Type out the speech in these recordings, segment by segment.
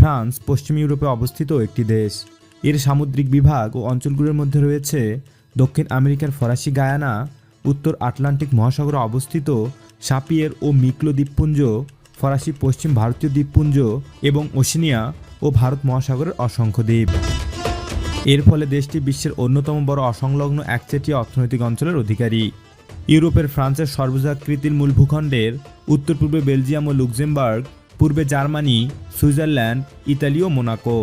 France পশ্চিম ইউরোপে অবস্থিত একটি দেশ। এর সামুদ্রিক বিভাগ ও অঞ্চলগুলোর মধ্যে রয়েছে দক্ষিণ আমেরিকার ফরাসি গায়ানা, উত্তর আটলান্টিক মহাসাগরে অবস্থিত সাপিয়ের ও মিক্লো দ্বীপপুঞ্জ, ফরাসি পশ্চিম ভারতীয় দ্বীপপুঞ্জ এবং ওশিনিয়া ও ভারত মহাসাগরের অসংখ্য দ্বীপ। এর ফলে দেশটি বিশ্বের অন্যতম বড় অসংলগ্ন একচেটিয়া অর্থনৈতিক অঞ্চলের অধিকারী। ইউরোপের ফ্রান্সের সর্বজাকৃতির মূল ভূখণ্ডের উত্তর পূর্বে বেলজিয়াম ও লুক্সেমবার্গ পূর্বে জার্মানি, সুইজারল্যান্ড, ইতালি ও মোনাকো,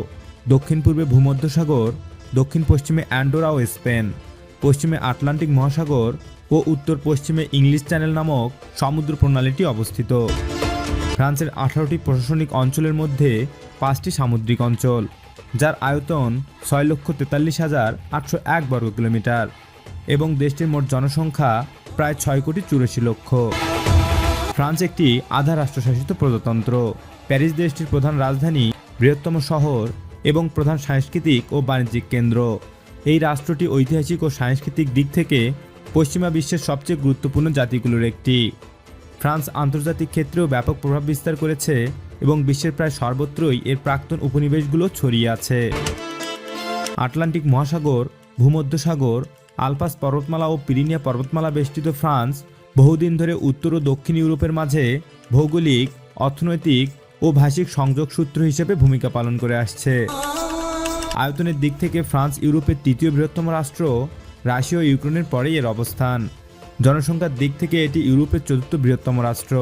দক্ষিণ পূর্বে ভূমধ্যসাগর, দক্ষিণ পশ্চিমে অ্যান্ডোরা ও স্পেন, পশ্চিমে আটলান্টিক মহাসাগর ও উত্তর পশ্চিমে ইংলিশ চ্যানেল নামক সমুদ্র প্রণালীটি অবস্থিত। ফ্রান্সের আঠারোটি প্রশাসনিক অঞ্চলের মধ্যে পাঁচটি সামুদ্রিক অঞ্চল, যার আয়তন ছয় লক্ষ তেতাল্লিশ হাজার আটশো এক বর্গ কিলোমিটার এবং দেশটির মোট জনসংখ্যা প্রায় ছয় কোটি চুরাশি লক্ষ। ফ্রান্স একটি আধা রাষ্ট্রশাসিত প্রজাতন্ত্র। প্যারিস দেশটির প্রধান রাজধানী, বৃহত্তম শহর এবং প্রধান সাংস্কৃতিক ও বাণিজ্যিক কেন্দ্র। এই রাষ্ট্রটি ঐতিহাসিক ও সাংস্কৃতিক দিক থেকে পশ্চিমা বিশ্বের সবচেয়ে গুরুত্বপূর্ণ জাতিগুলোর একটি। ফ্রান্স আন্তর্জাতিক ক্ষেত্রেও ব্যাপক প্রভাব বিস্তার করেছে এবং বিশ্বের প্রায় সর্বত্রই এর প্রাক্তন উপনিবেশগুলো ছড়িয়ে আছে। আটলান্টিক মহাসাগর, ভূমধ্যসাগর, আলপাস পর্বতমালা ও পিরিনিয়া পর্বতমালা বেষ্টিত ফ্রান্স বহুদিন ধরে উত্তর ও দক্ষিণ ইউরোপের মাঝে ভৌগোলিক, অর্থনৈতিক ও ভাষিক সংযোগ সূত্র হিসেবে ভূমিকা পালন করে আসছে। আয়তনের দিক থেকে ফ্রান্স ইউরোপের তৃতীয় বৃহত্তম রাষ্ট্র, রাশিয়া ও ইউক্রেনের পরেই এর অবস্থান। জনসংখ্যার দিক থেকে এটি ইউরোপের চতুর্থ বৃহত্তম রাষ্ট্র।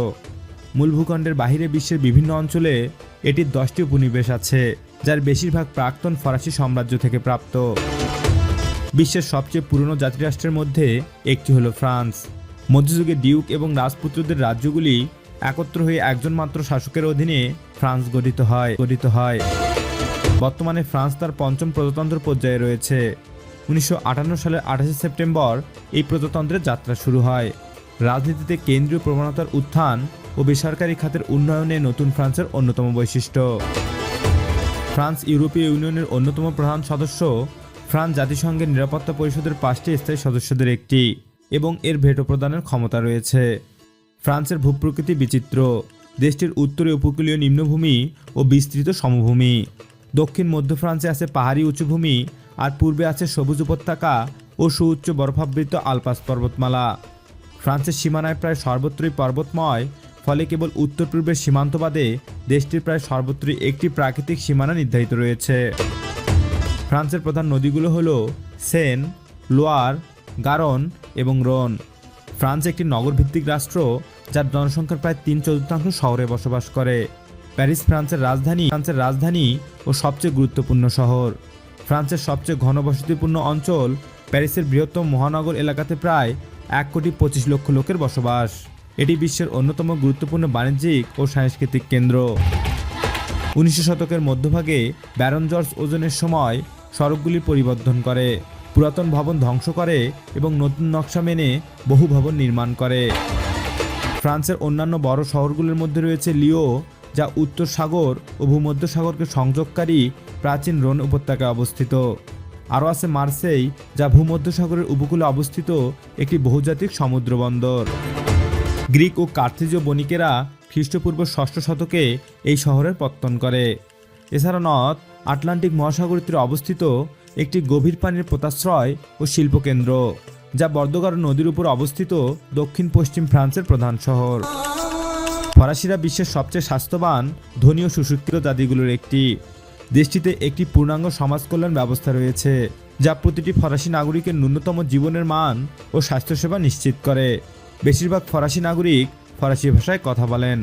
মূল ভূখণ্ডের বাহিরে বিশ্বের বিভিন্ন অঞ্চলে এটির দশটি উপনিবেশ আছে, যার বেশিরভাগ প্রাক্তন ফরাসি সাম্রাজ্য থেকে প্রাপ্ত। বিশ্বের সবচেয়ে পুরনো জাতিরাষ্ট্রের মধ্যে একটি হলো ফ্রান্স। মধ্যযুগে ডিউক এবং রাজপুত্রদের রাজ্যগুলি একত্র হয়ে একজন মাত্র শাসকের অধীনে ফ্রান্স গঠিত হয় গঠিত হয়। বর্তমানে ফ্রান্স তার পঞ্চম প্রজাতন্ত্র পর্যায়ে রয়েছে। উনিশশো আটান্ন সালের আঠাশে সেপ্টেম্বর এই প্রজাতন্ত্রের যাত্রা শুরু হয়। রাজনীতিতে কেন্দ্রীয় প্রবণতার উত্থান ও বেসরকারি খাতের উন্নয়নে নতুন ফ্রান্সের অন্যতম বৈশিষ্ট্য। ফ্রান্স ইউরোপীয় ইউনিয়নের অন্যতম প্রধান সদস্য ফ্রান্স জাতিসংঘের নিরাপত্তা পরিষদের পাঁচটি স্থায়ী সদস্যদের একটি। এবং এর ভেটো প্রদানের ক্ষমতা রয়েছে। ফ্রান্সের ভূপ্রকৃতি বিচিত্র, দেশটির উত্তরে উপকূলীয় নিম্নভূমি ও বিস্তৃত সমভূমি। দক্ষিণ মধ্য ফ্রান্সে আছে পাহাড়ি উঁচুভূমি আর পূর্বে আছে সবুজ উপত্যকা ও সুউচ্চ বরফাবৃত আলপাস পর্বতমালা। ফ্রান্সের সীমানায় প্রায় সর্বত্রই পর্বতময়, ফলে কেবল উত্তর পূর্বের সীমান্তবাদে দেশটির প্রায় সর্বত্রই একটি প্রাকৃতিক সীমানা নির্ধারিত রয়েছে। ফ্রান্সের প্রধান নদীগুলো হলো সেন, লোয়ার, গারন এবং রন। ফ্রান্স একটি নগরভিত্তিক রাষ্ট্র, যার জনসংখ্যার প্রায় তিন চতুর্থাংশ শহরে বসবাস করে। প্যারিস ফ্রান্সের রাজধানী ফ্রান্সের রাজধানী ও সবচেয়ে গুরুত্বপূর্ণ শহর। ফ্রান্সের সবচেয়ে ঘনবসতিপূর্ণ অঞ্চল প্যারিসের বৃহত্তম মহানগর এলাকাতে প্রায় এক কোটি পঁচিশ লক্ষ লোকের বসবাস। এটি বিশ্বের অন্যতম গুরুত্বপূর্ণ বাণিজ্যিক ও সাংস্কৃতিক কেন্দ্র। উনিশশো শতকের মধ্যভাগে ব্যারন জর্জ ওজনের সময় সড়কগুলি পরিবর্ধন করে। পুরাতন ভবন ধ্বংস করে এবং নতুন নকশা মেনে বহু ভবন নির্মাণ করে। ফ্রান্সের অন্যান্য বড় শহরগুলির মধ্যে রয়েছে লিও, যা উত্তর সাগর ও ভূমধ্য সাগরকে সংযোগকারী প্রাচীন রোন উপত্যকায় অবস্থিত। আরও আছে মার্সেই, যা ভূমধ্য সাগরের উপকূলে অবস্থিত একটি বহুজাতিক সমুদ্র বন্দর গ্রিক ও কার্থিজীয় বণিকেরা খ্রিস্টপূর্ব ষষ্ঠ শতকে এই শহরের পত্তন করে। এছাড়া নথ আটলান্টিক মহাসাগর তীরে অবস্থিত একটি গভীর পানির পোতাশ্রয় ও শিল্পকেন্দ্র, যা বর্দগার নদীর উপর অবস্থিত দক্ষিণ পশ্চিম ফ্রান্সের প্রধান শহর। ফরাসিরা বিশ্বের সবচেয়ে স্বাস্থ্যবান, ধনী ও সুশিক্ষিত জাতিগুলোর একটি। দেশটিতে একটি পূর্ণাঙ্গ সমাজ কল্যাণ ব্যবস্থা রয়েছে, যা প্রতিটি ফরাসি নাগরিকের ন্যূনতম জীবনের মান ও স্বাস্থ্যসেবা নিশ্চিত করে। বেশিরভাগ ফরাসি নাগরিক ফরাসি ভাষায় কথা বলেন।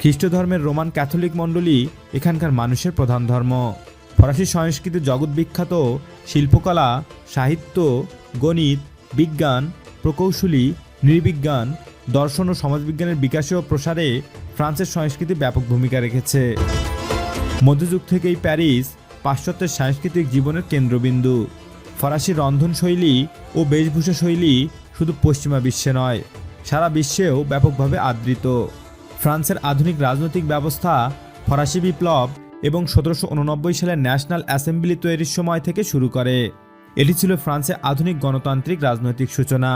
খ্রিস্ট ধর্মের রোমান ক্যাথলিক মণ্ডলী এখানকার মানুষের প্রধান ধর্ম। ফরাসি সংস্কৃতি জগৎ বিখ্যাত শিল্পকলা, সাহিত্য, গণিত, বিজ্ঞান, প্রকৌশলী, নৃবিজ্ঞান, দর্শন ও সমাজবিজ্ঞানের বিকাশে ও প্রসারে ফ্রান্সের সংস্কৃতি ব্যাপক ভূমিকা রেখেছে। মধ্যযুগ থেকেই প্যারিস পাশ্চাত্যের সাংস্কৃতিক জীবনের কেন্দ্রবিন্দু। ফরাসি রন্ধনশৈলী ও বেশভূষা শৈলী শুধু পশ্চিমা বিশ্বে নয়, সারা বিশ্বেও ব্যাপকভাবে আদৃত। ফ্রান্সের আধুনিক রাজনৈতিক ব্যবস্থা ফরাসি বিপ্লব এবং সতেরোশো সালের ন্যাশনাল অ্যাসেম্বলি তৈরির সময় থেকে শুরু করে। এটি ছিল ফ্রান্সে আধুনিক গণতান্ত্রিক রাজনৈতিক সূচনা।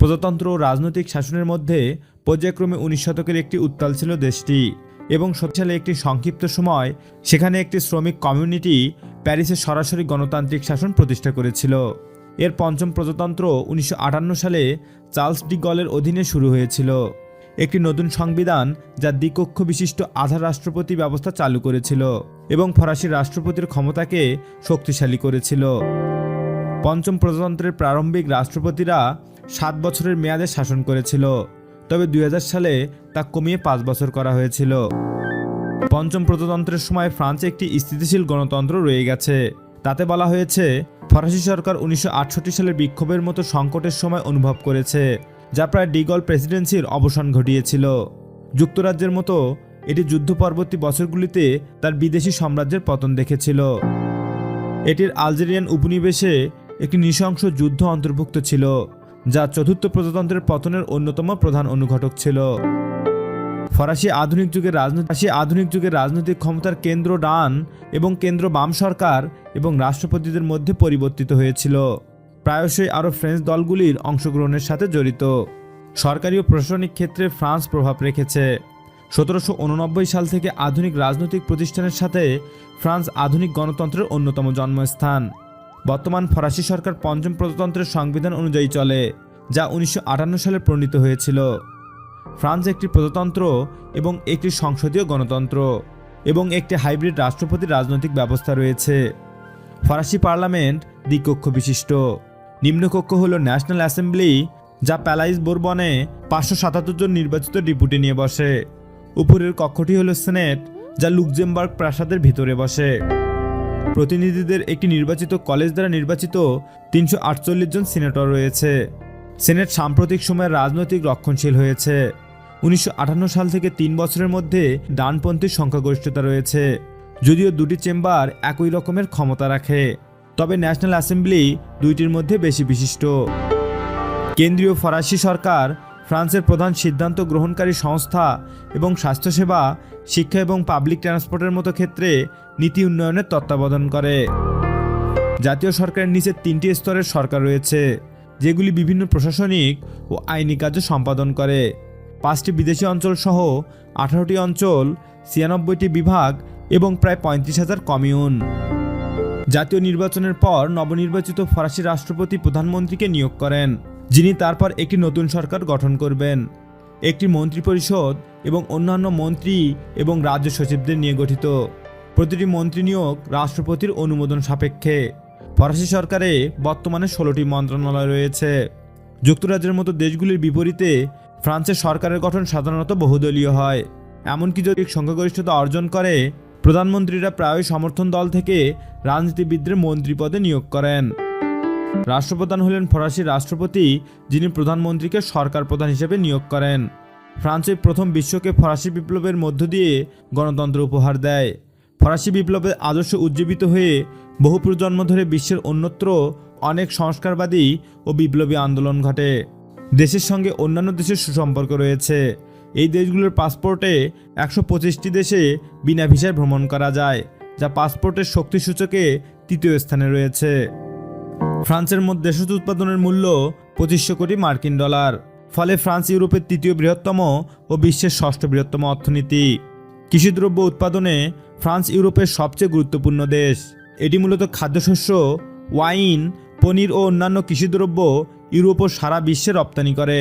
প্রজাতন্ত্র ও রাজনৈতিক শাসনের মধ্যে পর্যায়ক্রমে উনিশ শতকের একটি উত্তাল ছিল দেশটি এবং সালে একটি সংক্ষিপ্ত সময় সেখানে একটি শ্রমিক কমিউনিটি প্যারিসে সরাসরি গণতান্ত্রিক শাসন প্রতিষ্ঠা করেছিল। এর পঞ্চম প্রজাতন্ত্র উনিশশো আটান্ন সালে চার্লস ডি গলের অধীনে শুরু হয়েছিল। একটি নতুন সংবিধান যা দ্বিকক্ষ বিশিষ্ট আধা রাষ্ট্রপতি ব্যবস্থা চালু করেছিল এবং ফরাসি রাষ্ট্রপতির ক্ষমতাকে শক্তিশালী করেছিল। পঞ্চম প্রজাতন্ত্রের প্রারম্ভিক রাষ্ট্রপতিরা সাত বছরের মেয়াদে শাসন করেছিল, তবে দুই হাজার সালে তা কমিয়ে পাঁচ বছর করা হয়েছিল। পঞ্চম প্রজাতন্ত্রের সময় ফ্রান্সে একটি স্থিতিশীল গণতন্ত্র রয়ে গেছে। তাতে বলা হয়েছে, ফরাসি সরকার উনিশশো সালে বিক্ষোভের মতো সংকটের সময় অনুভব করেছে। যা প্রায় ডিগল প্রেসিডেন্সির অবসান ঘটিয়েছিল। যুক্তরাজ্যের মতো এটি যুদ্ধ পরবর্তী বছরগুলিতে তার বিদেশি সাম্রাজ্যের পতন দেখেছিল। এটির আলজেরিয়ান উপনিবেশে একটি নৃশংস যুদ্ধ অন্তর্ভুক্ত ছিল, যা চতুর্থ প্রজাতন্ত্রের পতনের অন্যতম প্রধান অনুঘটক ছিল। ফরাসি আধুনিক যুগের রাজনৈতিক ফরাসি আধুনিক যুগের রাজনৈতিক ক্ষমতার কেন্দ্র ডান এবং কেন্দ্র বাম সরকার এবং রাষ্ট্রপতিদের মধ্যে পরিবর্তিত হয়েছিল। প্রায়শই আরও ফ্রেঞ্চ দলগুলির অংশগ্রহণের সাথে জড়িত। সরকারি ও প্রশাসনিক ক্ষেত্রে ফ্রান্স প্রভাব রেখেছে। সতেরোশো উননব্বই সাল থেকে আধুনিক রাজনৈতিক প্রতিষ্ঠানের সাথে ফ্রান্স আধুনিক গণতন্ত্রের অন্যতম জন্মস্থান। বর্তমান ফরাসি সরকার পঞ্চম প্রজাতন্ত্রের সংবিধান অনুযায়ী চলে, যা উনিশশো আটান্ন সালে প্রণীত হয়েছিল। ফ্রান্স একটি প্রজাতন্ত্র এবং একটি সংসদীয় গণতন্ত্র এবং একটি হাইব্রিড রাষ্ট্রপতির রাজনৈতিক ব্যবস্থা রয়েছে। ফরাসি পার্লামেন্ট দ্বিকক্ষ বিশিষ্ট নিম্নকক্ষ হল ন্যাশনাল অ্যাসেম্বলি, যা প্যালাইস বোরবনে পাঁচশো সাতাত্তর জন নির্বাচিত ডিপুটি নিয়ে বসে। উপরের কক্ষটি হল সেনেট, যা লুকজেমবার্গ প্রাসাদের ভিতরে বসে। প্রতিনিধিদের একটি নির্বাচিত কলেজ দ্বারা নির্বাচিত তিনশো আটচল্লিশ জন সিনেটর রয়েছে। সেনেট সাম্প্রতিক সময়ে রাজনৈতিক রক্ষণশীল হয়েছে। উনিশশো আটান্ন সাল থেকে তিন বছরের মধ্যে ডানপন্থীর সংখ্যাগরিষ্ঠতা রয়েছে, যদিও দুটি চেম্বার একই রকমের ক্ষমতা রাখে। তবে ন্যাশনাল অ্যাসেম্বলি দুইটির মধ্যে বেশি বিশিষ্ট। কেন্দ্রীয় ফরাসি সরকার, ফ্রান্সের প্রধান সিদ্ধান্ত গ্রহণকারী সংস্থা এবং স্বাস্থ্যসেবা, শিক্ষা এবং পাবলিক ট্রান্সপোর্টের মতো ক্ষেত্রে নীতি উন্নয়নের তত্ত্বাবধান করে। জাতীয় সরকারের নিচে তিনটি স্তরের সরকার রয়েছে, যেগুলি বিভিন্ন প্রশাসনিক ও আইনি কার্য সম্পাদন করে। পাঁচটি বিদেশি অঞ্চল সহ আঠারোটি অঞ্চল, ছিয়ানব্বইটি বিভাগ এবং প্রায় পঁয়ত্রিশ হাজার কমিউন। জাতীয় নির্বাচনের পর নবনির্বাচিত ফরাসি রাষ্ট্রপতি প্রধানমন্ত্রীকে নিয়োগ করেন, যিনি তারপর একটি নতুন সরকার গঠন করবেন। একটি মন্ত্রী পরিষদ এবং অন্যান্য মন্ত্রী এবং রাজ্য সচিবদের নিয়ে গঠিত। প্রতিটি মন্ত্রী নিয়োগ রাষ্ট্রপতির অনুমোদন সাপেক্ষে। ফরাসি সরকারে বর্তমানে ষোলোটি মন্ত্রণালয় রয়েছে। যুক্তরাজ্যের মতো দেশগুলির বিপরীতে ফ্রান্সের সরকারের গঠন সাধারণত বহুদলীয় হয়। এমনকি যদি সংখ্যাগরিষ্ঠতা অর্জন করে প্রধানমন্ত্রীরা প্রায় সমর্থন দল থেকে রাজনীতিবিদদের মন্ত্রী পদে নিয়োগ করেন। রাষ্ট্রপ্রধান হলেন ফরাসি রাষ্ট্রপতি, যিনি প্রধানমন্ত্রীকে সরকার প্রধান হিসেবে নিয়োগ করেন। ফ্রান্সের প্রথম বিশ্বকে ফরাসি বিপ্লবের মধ্য দিয়ে গণতন্ত্র উপহার দেয়। ফরাসি বিপ্লবের আদর্শ উজ্জীবিত হয়ে বহু প্রজন্ম ধরে বিশ্বের অন্যত্র অনেক সংস্কারবাদী ও বিপ্লবী আন্দোলন ঘটে। দেশের সঙ্গে অন্যান্য দেশের সুসম্পর্ক রয়েছে। এই দেশগুলোর পাসপোর্টে একশো পঁচিশটি দেশে বিনা ভিসায় ভ্রমণ করা যায়, যা পাসপোর্টের শক্তি সূচকে তৃতীয় স্থানে রয়েছে। ফ্রান্সের মধ্যে দেশজ উৎপাদনের মূল্য পঁচিশশো কোটি মার্কিন ডলার, ফলে ফ্রান্স ইউরোপের তৃতীয় বৃহত্তম ও বিশ্বের ষষ্ঠ বৃহত্তম অর্থনীতি। কৃষিদ্রব্য উৎপাদনে ফ্রান্স ইউরোপের সবচেয়ে গুরুত্বপূর্ণ দেশ। এটি মূলত খাদ্যশস্য, ওয়াইন, পনির ও অন্যান্য কৃষিদ্রব্য ইউরোপ ও সারা বিশ্বে রপ্তানি করে।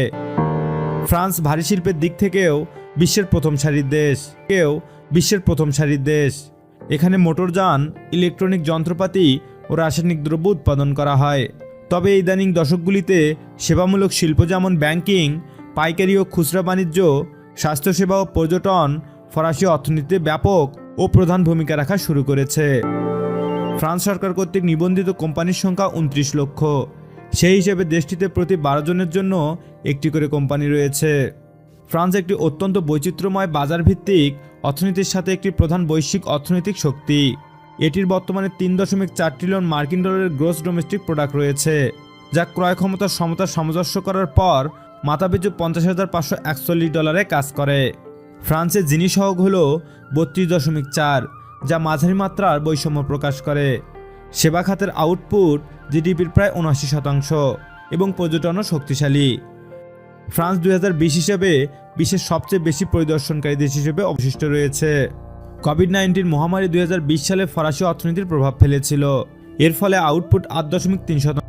ফ্রান্স ভারী শিল্পের দিক থেকেও বিশ্বের প্রথম সারির দেশ। কেউ বিশ্বের প্রথম সারির দেশ। এখানে মোটরযান ইলেকট্রনিক যন্ত্রপাতি ও রাসায়নিক দ্রব্য উৎপাদন করা হয়। তবে ইদানিং দশকগুলিতে সেবামূলক শিল্প যেমন ব্যাংকিং, পাইকারি ও খুচরা বাণিজ্য, স্বাস্থ্যসেবা ও পর্যটন, ফরাসি অর্থনীতিতে ব্যাপক ও প্রধান ভূমিকা রাখা শুরু করেছে। ফ্রান্স সরকার কর্তৃক নিবন্ধিত কোম্পানির সংখ্যা উনত্রিশ লক্ষ। সেই হিসেবে দেশটিতে প্রতি বারো জনের জন্য একটি করে কোম্পানি রয়েছে। ফ্রান্স একটি অত্যন্ত বৈচিত্র্যময় বাজার ভিত্তিক অর্থনীতির সাথে একটি প্রধান বৈশ্বিক অর্থনৈতিক শক্তি। এটির বর্তমানে তিন দশমিক চার ট্রিলিয়ন মার্কিন ডলারের গ্রোস ডোমেস্টিক প্রোডাক্ট রয়েছে, যা ক্রয় ক্ষমতার সমতার সামঞ্জস্য করার পর মাথাপিছু পঞ্চাশ হাজার পাঁচশো একচল্লিশ ডলারে কাজ করে। ফ্রান্সের জিনিস হক হল বত্রিশ দশমিক চার, যা মাঝারি মাত্রার বৈষম্য প্রকাশ করে। সেবা খাতের আউটপুট জিডিপির প্রায় উনআশি শতাংশ এবং পর্যটনও শক্তিশালী। ফ্রান্স দুই হিসেবে বিশ্বের সবচেয়ে বেশি পরিদর্শনকারী দেশ হিসেবে অবশিষ্ট রয়েছে। কোভিড নাইন্টিন মহামারী দুই হাজার বিশ সালে ফরাসি অর্থনীতির প্রভাব ফেলেছিল। এর ফলে আউটপুট আট দশমিক তিন শতাংশ